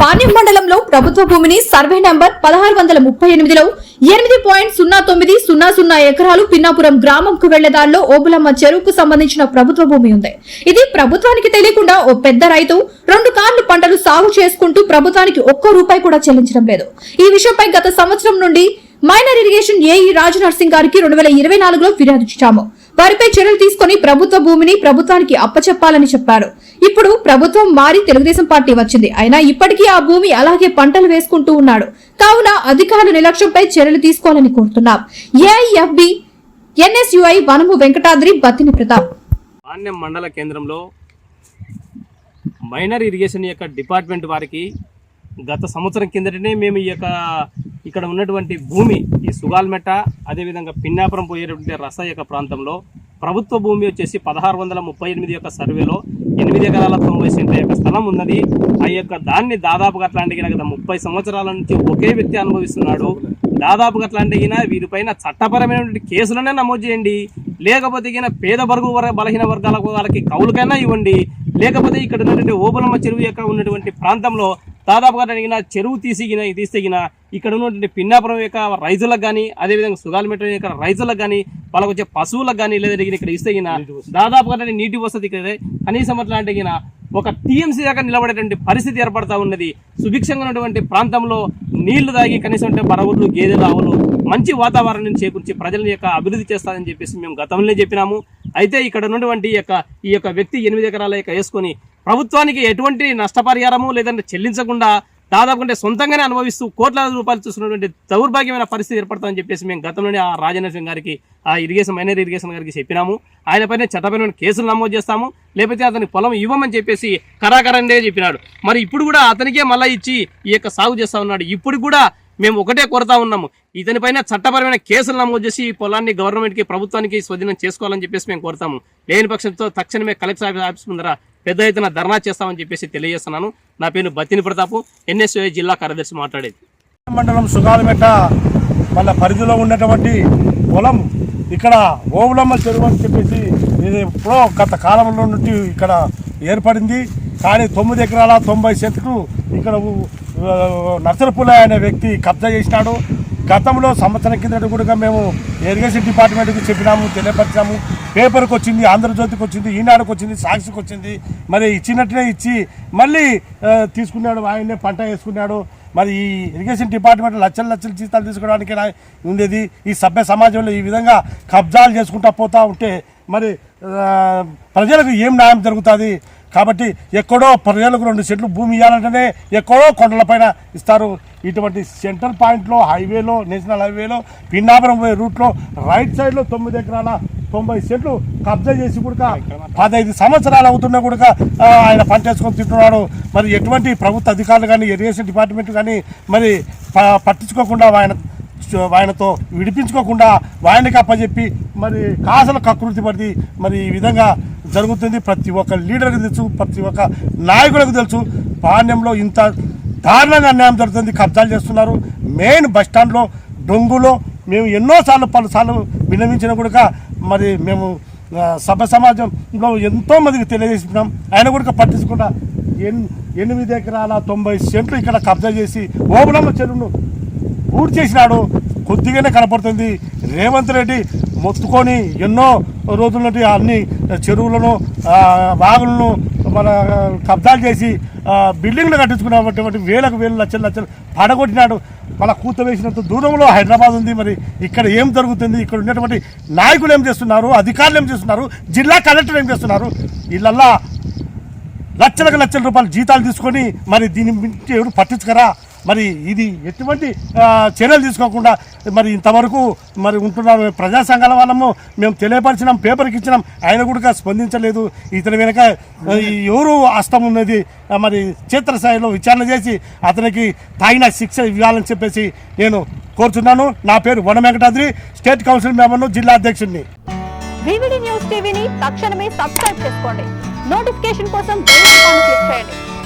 పాణ్యం మండలంలో ప్రభుత్వ భూమిని సర్వే నంబర్ పదహారు వందల ముప్పై ఎనిమిదిలో ఎనిమిది పాయింట్ సున్నా తొమ్మిది సున్నా సున్నా ఎకరాలు పిన్నాపురం గ్రామంకు వెళ్ళే దారిలో ఓబులమ్మ చెరువుకు సంబంధించిన ప్రభుత్వ భూమి ఉంది. ఇది ప్రభుత్వానికి తెలియకుండా ఓ పెద్ద రైతు రెండు కార్లు పంటలు సాగు చేసుకుంటూ ప్రభుత్వానికి ఒక్క రూపాయి కూడా చెల్లించడం లేదు. ఈ విషయంపై గత సంవత్సరం నుండి minor irrigation AE Raju Narsing గారికి రెండు వేల ఇరవై నాలుగులో ఫిర్యాదు ఇచ్చాము. వారిపై చర్యలు తీసుకుని ప్రభుత్వ భూమిని ప్రభుత్వానికి అప్పచెప్పాలని చెప్పారు. ఇప్పుడు ప్రభుత్వం మారి తెలుగుదేశం పార్టీ వచ్చింది. అయినా ఇప్పటికీ ఆ భూమి అలాగే పంటలు వేసుకుంటూ ఉన్నాడు. కావున అధికారుల నిర్లక్ష్యంపై చర్యలు తీసుకోవాలని కోరుతున్నాం. ఏఐఎఫ్బి ఎన్ఎస్యుఐ వనము వెంకటాద్రి బత్తిని ప్రతాప్. పాణ్యం మండల కేంద్రంలో మైనర్ ఇరిగేషన్ యొక్క డిపార్ట్మెంట్ వారికి గత సంవత్సరం కిందటనే మేము ఈ యొక్క ఇక్కడ ఉన్నటువంటి భూమి ఈ సుగాల్మెట్ట అదేవిధంగా పిన్నాపురం పోయేటువంటి రస యొక్క ప్రాంతంలో ప్రభుత్వ భూమి వచ్చేసి పదహారు వందల ముప్పై ఎనిమిది యొక్క సర్వేలో ఎనిమిది ఎకరాల తొంభై సెంట్ల యొక్క స్థలం ఉన్నది. ఆ యొక్క దాన్ని దాదాపుగా అట్లాంటి గత ముప్పై సంవత్సరాల నుంచి ఒకే వ్యక్తి అనుభవిస్తున్నాడు. దాదాపుగా అట్లాంటి వీరిపైన చట్టపరమైనటువంటి కేసులనే నమోదు చేయండి. లేకపోతే గిన పేద వర్గ బలహీన వర్గాలకు వాళ్ళకి కౌలుకైనా ఇవ్వండి. లేకపోతే ఇక్కడ ఉన్నటువంటి ఓబలమ్మ చెరువు యొక్క ఉన్నటువంటి ప్రాంతంలో దాదాపుగా అడిగిన చెరువు తీసిగిన తీసిగిన ఇక్కడ ఉన్నటువంటి పిన్నాపురం యొక్క రైతులకు కానీ అదేవిధంగా సుగాలిమెట్ట యొక్క రైతులకు కానీ వాళ్ళకు వచ్చే పశువులకు కానీ లేదా ఇక్కడ ఇస్తగిన దాదాపుగా నీటి వసతి ఇక్కడ కనీసం అట్లాంటి గిన ఒక టీఎంసీ దాకా నిలబడేటువంటి పరిస్థితి ఏర్పడతా ఉన్నది. సుభిక్షంగా ఉన్నటువంటి ప్రాంతంలో నీళ్ళు తాగి కనీసం అంటే బరవులు గేదెలు ఆవులు మంచి వాతావరణం చేకూర్చి ప్రజల యొక్క అభివృద్ధి చేస్తారని చెప్పేసి మేము గతంలో చెప్పినాము. అయితే ఇక్కడ ఉన్నటువంటి యొక్క ఈ యొక్క వ్యక్తి ఎనిమిది ఎకరాల యొక్క వేసుకొని ప్రభుత్వానికి ఎటువంటి నష్టపరిహారము లేదంటే చెల్లించకుండా దాదాపు అంటే సొంతంగానే అనుభవిస్తూ కోట్ల రూపాయలు చూస్తున్నటువంటి దౌర్భాగ్యమైన పరిస్థితి ఏర్పడుతుందని చెప్పేసి మేము గతంలోనే ఆ రాజనరసింహ గారికి ఆ ఇరిగేషన్ మైనర్ ఇరిగేషన్ గారికి చెప్పినాము. ఆయన పైన చట్టపరమైన కేసులు నమోదు చేస్తాము. లేకపోతే అతని పొలం ఇవ్వమని చెప్పేసి కరాకరండే చెప్పినాడు. మరి ఇప్పుడు కూడా అతనికే మళ్ళీ ఇచ్చి ఈ యొక్క సాగు చేస్తా ఉన్నాడు. ఇప్పుడు కూడా మేము ఒకటే కోరుతా ఉన్నాము. ఇతనిపైన చట్టపరమైన కేసులు నమోదు చేసి ఈ పొలాన్ని గవర్నమెంట్కి ప్రభుత్వానికి స్వాధీనం చేసుకోవాలని చెప్పేసి మేము కోరుతాము. లేని పక్షంతో తక్షణమే కలెక్టర్ ఆఫీస్ ముందర పెద్ద ఎత్తున ధర్నా చేస్తామని చెప్పేసి తెలియజేస్తున్నాను. నా పేరు బతిని ప్రతాపు. ఎన్ఎస్ఓ జిల్లా కార్యదర్శి మాట్లాడేది. మండలం సుగాలమెట్ట వాళ్ళ పరిధిలో ఉన్నటువంటి పొలం ఇక్కడ ఓవులమ్మ చెరువు అని చెప్పేసి ఇది ఎప్పుడో గత కాలంలో నుండి ఇక్కడ ఏర్పడింది. కానీ తొమ్మిది ఎకరాల తొంభై సెంట్లు ఇక్కడ నర్సరపుల అనే వ్యక్తి కబ్జా చేసినాడు. గతంలో సంవత్సరం కిందట కూడా మేము ఇరిగేషన్ డిపార్ట్మెంట్కి చెప్పినాము తెలియపరిచాము. పేపర్కి వచ్చింది ఆంధ్రజ్యోతికి వచ్చింది ఈనాడుకు వచ్చింది సాక్షికి వచ్చింది. మరి ఇచ్చినట్టునే ఇచ్చి మళ్ళీ తీసుకున్నాడు ఆయన్నే పంట వేసుకున్నాడు. మరి ఈ ఇరిగేషన్ డిపార్ట్మెంట్ లక్షల లక్షల జీతాలు తీసుకోవడానికి ఉండేది. ఈ సభ్య సమాజంలో ఈ విధంగా కబ్జాలు చేసుకుంటా పోతూ ఉంటే మరి ప్రజలకు ఏం న్యాయం జరుగుతుంది? కాబట్టి ఎక్కడో ప్రజలకు రెండు సెంట్లు భూమి ఇవ్వాలంటేనే ఎక్కడో కొండలపైన ఇస్తారు. ఇటువంటి సెంట్రల్ పాయింట్లో హైవేలో నేషనల్ హైవేలో పిన్నాపురం పోయే రూట్లో రైట్ సైడ్లో తొమ్మిది ఎకరాల తొంభై సెంట్లు కబ్జా చేసి కూడా పదహైదు సంవత్సరాలు అవుతున్నా కూడా ఆయన పంట వేసుకొని తింటున్నాడు. మరి ఎటువంటి ప్రభుత్వ అధికారులు కానీ ఇరిగేషన్ డిపార్ట్మెంట్ కానీ మరి ప- పట్టించుకోకుండా ఆయన ఆయనతో విడిపించుకోకుండా ఆయనకి అప్పచెప్పి మరి కాసల కకృతి పడి మరి ఈ విధంగా జరుగుతుంది. ప్రతి ఒక్క లీడర్కి తెలుసు ప్రతి ఒక్క నాయకులకు తెలుసు. పాణ్యంలో ఇంత దారుణంగా అన్యాయం జరుగుతుంది. కబ్జాలు చేస్తున్నారు. మెయిన్ బస్ స్టాండ్లో డొంగులో మేము ఎన్నోసార్లు పలుసార్లు విన్నవించిన కూడా మరి మేము సభ సమాజంలో ఎంతోమందికి తెలియజేసినాం ఆయన కూడా పట్టించకుండా ఎన్ ఎనిమిది ఎకరాల తొంభై సెంట్లు ఇక్కడ కబ్జా చేసి ఓబులమ్మ చెరువును పూర్తి చేసినాడు. కొద్దిగానే కనపడుతుంది. రేవంత్ రెడ్డి మొత్తుకొని ఎన్నో రోజుల నుండి అన్ని చెరువులను వాగులను మన కబ్జాలు చేసి బిల్డింగ్లు కట్టించుకున్నటువంటి వేలకు వేలు లక్షలు లక్షలు పడగొట్టినాడు. మన కూత వేసినంత దూరంలో హైదరాబాద్ ఉంది. మరి ఇక్కడ ఏం జరుగుతుంది? ఇక్కడ ఉన్నటువంటి నాయకులు ఏం చేస్తున్నారు? అధికారులు ఏం చేస్తున్నారు? జిల్లా కలెక్టర్ ఏం చేస్తున్నారు? వీళ్ళల్లా లక్షలకు లక్షల రూపాయలు జీతాలు తీసుకొని మరి దీని ఎవరు పట్టించుకరా? మరి ఇది ఎటువంటి చర్యలు తీసుకోకుండా మరి ఇంతవరకు మరి ఉంటున్నారు ప్రజా సంఘాల వాళ్ళము మేము తెలియపరిచినాం పేపర్కి ఇచ్చినాం. ఆయన కూడా స్పందించలేదు. ఇతని వెనుక ఎవరు హస్తం ఉన్నది మరి క్షేత్రస్థాయిలో విచారణ చేసి అతనికి తగిన శిక్ష ఇవ్వాలని చెప్పేసి నేను కోరుతున్నాను నా పేరు వన వెంకటాద్రి స్టేట్ కౌన్సిల్ మెంబర్ను జిల్లా అధ్యక్షుడిని. వివిడి న్యూస్ టీవీని తక్షణమే సబ్స్క్రైబ్ చేసుకోండి. నోటిఫికేషన్ కోసం క్లిక్ చేయండి.